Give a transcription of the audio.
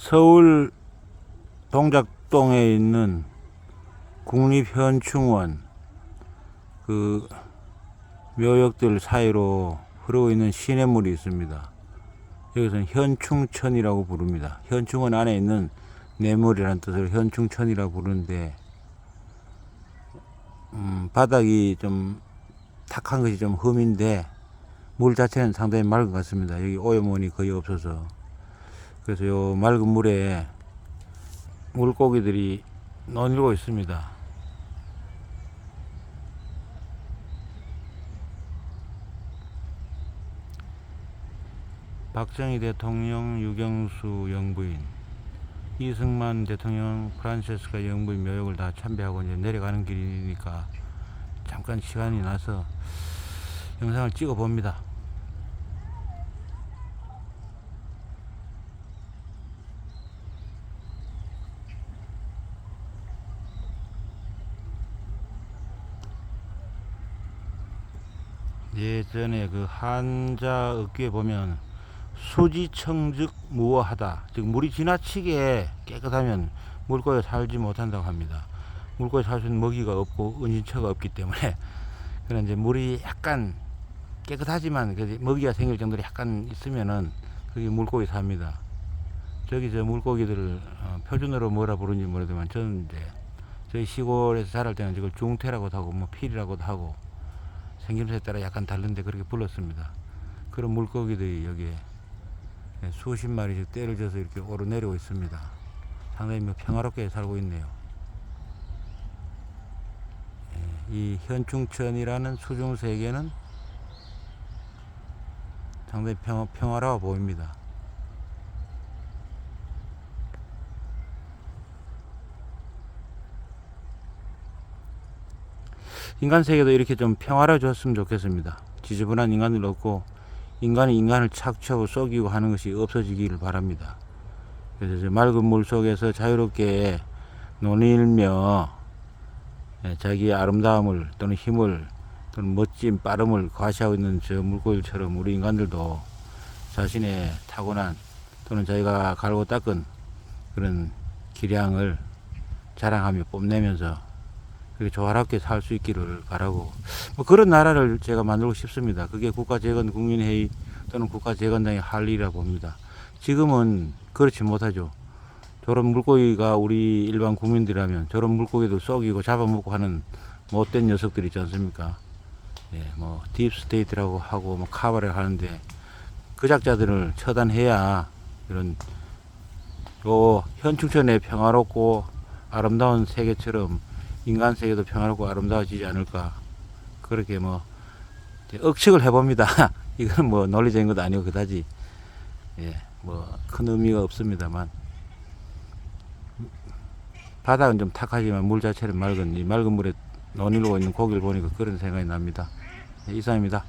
서울 동작동에 있는 국립현충원 그 묘역들 사이로 흐르고 있는 시냇물이 있습니다. 여기서는 현충천이라고 부릅니다. 현충원 안에 있는 뇌물이라는 뜻으로 현충천이라고 부르는데 음, 바닥이 좀 탁한 것이 좀 흠인데 물 자체는 상당히 맑은 것 같습니다. 여기 오염원이 거의 없어서 그래서 요 맑은 물에 물고기들이 논이고 있습니다. 박정희 대통령 유경수 영부인 이승만 대통령 프란체스카 영부인 묘역을 다 참배하고 이제 내려가는 길이니까 잠깐 시간이 나서 영상을 찍어 봅니다. 예전에 그 한자 어귀에 보면 수지청즉 무어하다. 즉 물이 지나치게 깨끗하면 물고기가 살지 못한다고 합니다. 물고기 살 수 있는 먹이가 없고 은신처가 없기 때문에 그런 이제 물이 약간 깨끗하지만 그 먹이가 생길 정도로 약간 있으면은 그게 물고기 삽니다. 저기 저 물고기들을 어, 표준어로 뭐라 부르는지 모르지만 저는 이제 저희 시골에서 자랄 때는 저걸 중태라고도 하고 뭐 필이라고도 하고 생김새에 따라 약간 다른데 그렇게 불렀습니다. 그런 물고기들이 여기에 예, 수십 마리씩 떼를 져서 이렇게 오르내리고 있습니다. 상당히 뭐 평화롭게 살고 있네요. 예, 이 현충천이라는 수중 세계는 상당히 평화, 평화로워 보입니다. 인간 세계도 이렇게 좀 평화로워졌으면 좋겠습니다. 지저분한 인간들 없고 인간이 인간을 착취하고 썩이고 하는 것이 없어지기를 바랍니다. 그래서 저 맑은 물 속에서 자유롭게 논일며 예, 자기의 아름다움을 또는 힘을 또는 멋진 빠름을 과시하고 있는 저 물고기처럼 우리 인간들도 자신의 타고난 또는 자기가 갈고 닦은 그런 기량을 자랑하며 뽐내면서 그렇게 조화롭게 살 수 있기를 바라고 뭐 그런 나라를 제가 만들고 싶습니다. 그게 국가재건 국민회의 또는 국가재건당의 할 일이라고 봅니다. 지금은 그렇지 못하죠. 저런 물고기가 우리 일반 국민들이라면 저런 물고기도 썩이고 잡아먹고 하는 못된 녀석들 있지 않습니까? 예, 뭐 딥스테이트라고 하고 뭐 카바를 하는데 그 작자들을 처단해야 이런 요 현충천의 평화롭고 아름다운 세계처럼 인간 세계도 평화롭고 아름다워지지 않을까 그렇게 뭐 억측을 해봅니다. 이건 뭐 논리적인 것도 아니고 그다지 예, 뭐 큰 의미가 없습니다만 바닥은 좀 탁하지만 물 자체는 맑은 이 맑은 물에 논일고 있는 고기를 보니까 그런 생각이 납니다. 예, 이상입니다.